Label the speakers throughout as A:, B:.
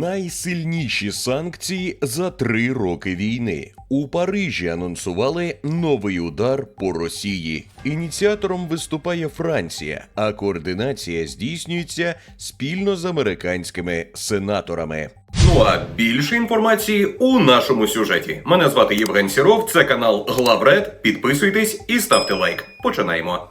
A: Найсильніші санкції за три роки війни. У Парижі анонсували новий удар по Росії. Ініціатором виступає Франція, а координація здійснюється спільно з американськими сенаторами.
B: Ну а більше інформації у нашому сюжеті. Мене звати Євген Сіров, це канал Главред. Підписуйтесь і ставте лайк. Починаємо.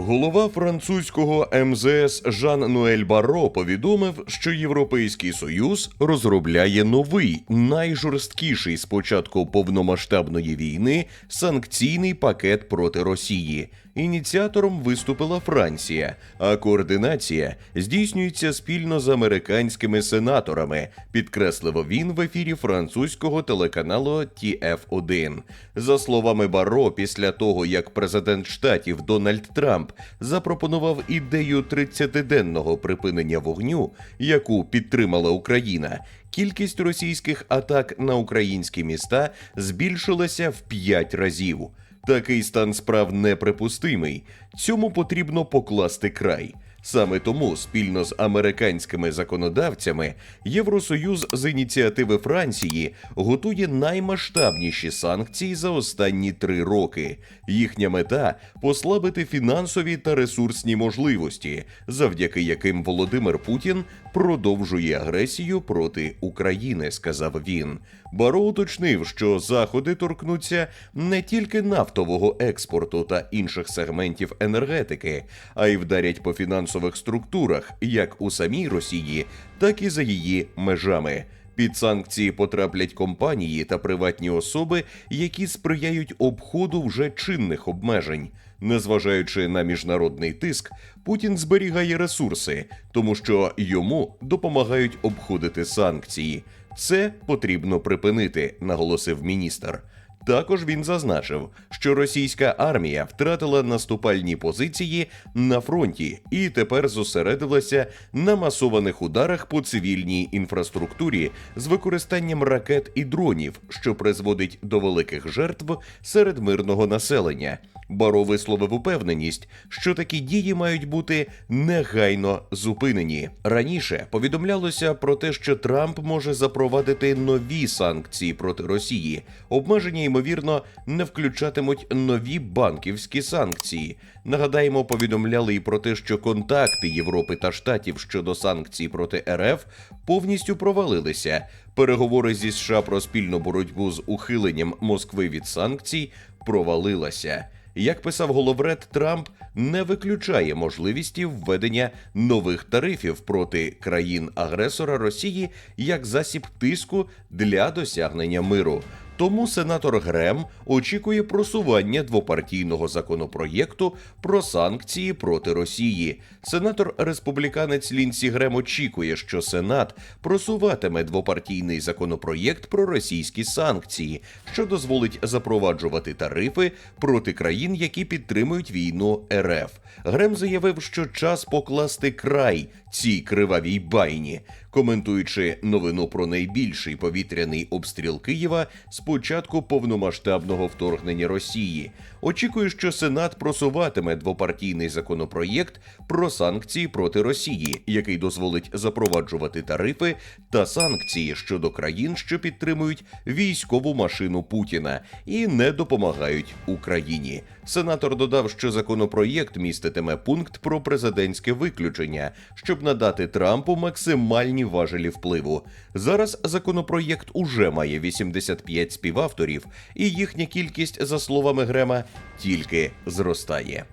A: Голова французького МЗС Жан Нуель Барро повідомив, що Європейський Союз розробляє новий, найжорсткіший з початку повномасштабної війни санкційний пакет проти Росії. Ініціатором виступила Франція, а координація здійснюється спільно з американськими сенаторами, підкреслив він в ефірі французького телеканалу TF1. За словами Барро, після того як президент штатів Дональд Трамп запропонував ідею 30-денного припинення вогню, яку підтримала Україна. Кількість російських атак на українські міста збільшилася в 5 разів. Такий стан справ неприпустимий. Цьому потрібно покласти край. Саме тому спільно з американськими законодавцями Євросоюз з ініціативи Франції готує наймасштабніші санкції за останні три роки. Їхня мета послабити фінансові та ресурсні можливості, завдяки яким Володимир Путін продовжує агресію проти України, сказав він. Баро уточнив, що заходи торкнуться не тільки нафтового експорту та інших сегментів енергетики, а й вдарять по фінансових структурах, як у самій Росії, так і за її межами. Під санкції потраплять компанії та приватні особи, які сприяють обходу вже чинних обмежень. Незважаючи на міжнародний тиск, Путін зберігає ресурси, тому що йому допомагають обходити санкції. Це потрібно припинити, наголосив міністр. Також він зазначив, що російська армія втратила наступальні позиції на фронті і тепер зосередилася на масованих ударах по цивільній інфраструктурі з використанням ракет і дронів, що призводить до великих жертв серед мирного населення. Баро висловив упевненість, що такі дії мають бути негайно зупинені. Раніше повідомлялося про те, що Трамп може запровадити нові санкції проти Росії. Обмеження ймовірно не включатимуть нові банківські санкції. Нагадаємо, повідомляли і про те, що контакти Європи та Штатів щодо санкцій проти РФ повністю провалилися. Переговори зі США про спільну боротьбу з ухиленням Москви від санкцій провалилася. Як писав головред, Трамп не виключає можливості введення нових тарифів проти країн-агресора Росії як засіб тиску для досягнення миру. Тому сенатор Грем очікує просування двопартійного законопроєкту про санкції проти Росії. Сенатор республіканець Лінсі Грем очікує, що Сенат просуватиме двопартійний законопроєкт про російські санкції, що дозволить запроваджувати тарифи проти країн, які підтримують війну РФ. Грем заявив, що час покласти край цій кривавій байні, коментуючи новину про найбільший повітряний обстріл Києва з початку повномасштабного вторгнення Росії. Очікує, що Сенат просуватиме двопартійний законопроєкт про санкції проти Росії, який дозволить запроваджувати тарифи та санкції щодо країн, що підтримують військову машину Путіна і не допомагають Україні. Сенатор додав, що законопроєкт міститиме пункт про президентське виключення, щоб надати Трампу максимальні важелі впливу. Зараз законопроєкт уже має 85 співавторів, і їхня кількість, за словами Грема, тільки зростає.